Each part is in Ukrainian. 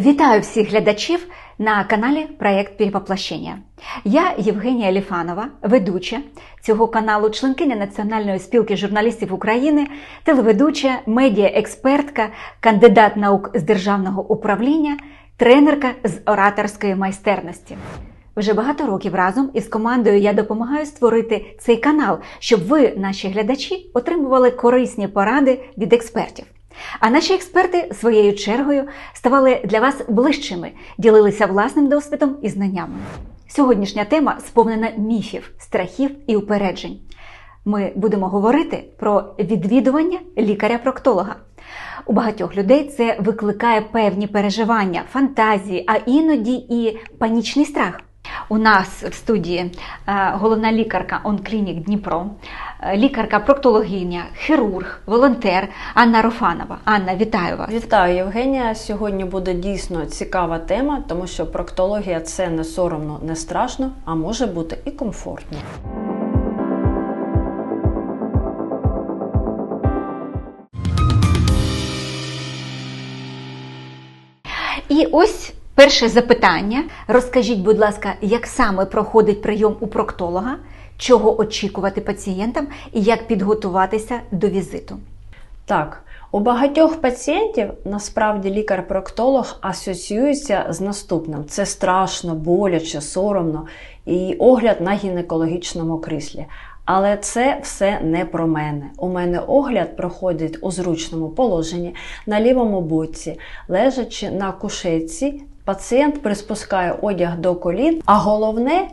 Вітаю всіх глядачів на каналі Проєкт Перевоплощення. Я Євгенія Ліфанова, ведуча цього каналу, членкиня Національної спілки журналістів України, телеведуча, медіаекспертка, кандидат наук з державного управління, тренерка з ораторської майстерності. Вже багато років разом із командою я допомагаю створити цей канал, щоб ви, наші глядачі, отримували корисні поради від експертів. А наші експерти своєю чергою ставали для вас ближчими, ділилися власним досвідом і знаннями. Сьогоднішня тема сповнена міфів, страхів і упереджень. Ми будемо говорити про відвідування лікаря-проктолога. У багатьох людей це викликає певні переживання, фантазії, а іноді і панічний страх. У нас в студії е, головна лікарка Онклінік Дніпро, лікарка-проктологиня, хірург, волонтер Анна Рофанова. Анна, вітаю вас! Вітаю, Євгенія. Сьогодні буде дійсно цікава тема, тому що проктологія це не соромно, не страшно, а може бути і комфортно. І ось перше запитання. Розкажіть, будь ласка, як саме проходить прийом у проктолога, чого очікувати пацієнтам і як підготуватися до візиту? Так, у багатьох пацієнтів насправді лікар-проктолог асоціюється з наступним: це страшно, боляче, соромно і огляд на гінекологічному кріслі. Але це все не про мене. У мене огляд проходить у зручному положенні на лівому боці, лежачи на кушетці, пацієнт приспускає одяг до колін, а головне.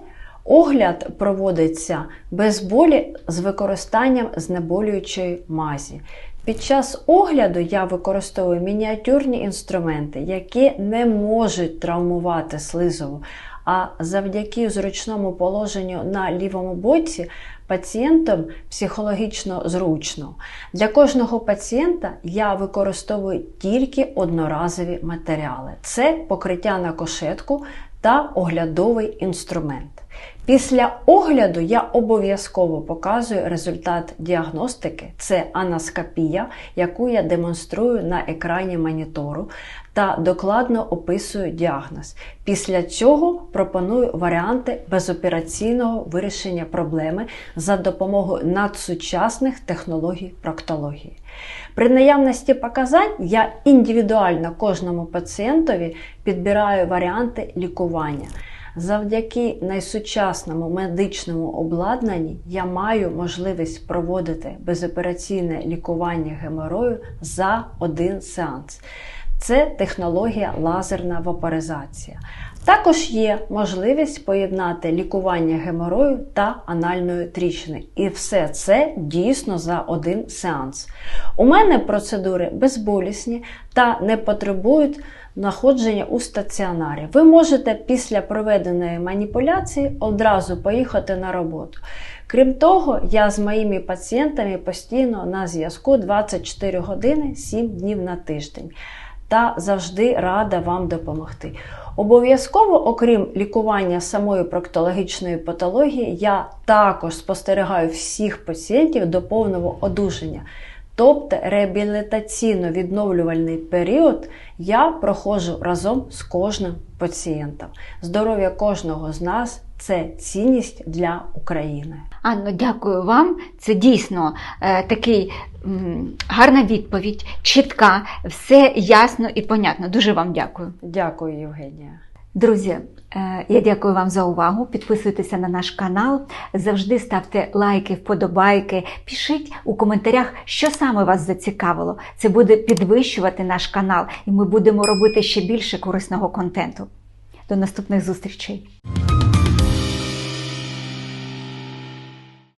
Огляд проводиться без болі з використанням знеболюючої мазі. Під час огляду я використовую мініатюрні інструменти, які не можуть травмувати слизову, а завдяки зручному положенню на лівому боці пацієнтам психологічно зручно. Для кожного пацієнта я використовую тільки одноразові матеріали: це покриття на кошетку та оглядовий інструмент. Після огляду я обов'язково показую результат діагностики це анаскопія, яку я демонструю на екрані монітору та докладно описую діагноз. Після цього пропоную варіанти безопераційного вирішення проблеми за допомогою надсучасних технологій проктології. При наявності показань я індивідуально кожному пацієнтові підбираю варіанти лікування. Завдяки найсучасному медичному обладнанні я маю можливість проводити безопераційне лікування геморою за один сеанс. Це технологія лазерна вапоризація. Також є можливість поєднати лікування геморою та анальної тріщини. І все це дійсно за один сеанс. У мене процедури безболісні та не потребують знаходження у стаціонарі. Ви можете після проведеної маніпуляції одразу поїхати на роботу. Крім того, я з моїми пацієнтами постійно на зв'язку 24 години 7 днів на тиждень. Та завжди рада вам допомогти. Обов'язково, окрім лікування самої проктологічної патології, я також спостерігаю всіх пацієнтів до повного одужання. Тобто реабілітаційно-відновлювальний період я проходжу разом з кожним пацієнтом. Здоров'я кожного з нас це цінність для України. Анно, дякую вам. Це дійсно е, такий м, гарна відповідь, чітка, все ясно і понятно. Дуже вам дякую. Дякую, Євгенія. Друзі, е, я дякую вам за увагу. Підписуйтеся на наш канал, завжди ставте лайки, вподобайки, пишіть у коментарях, що саме вас зацікавило. Це буде підвищувати наш канал, і ми будемо робити ще більше корисного контенту. До наступних зустрічей!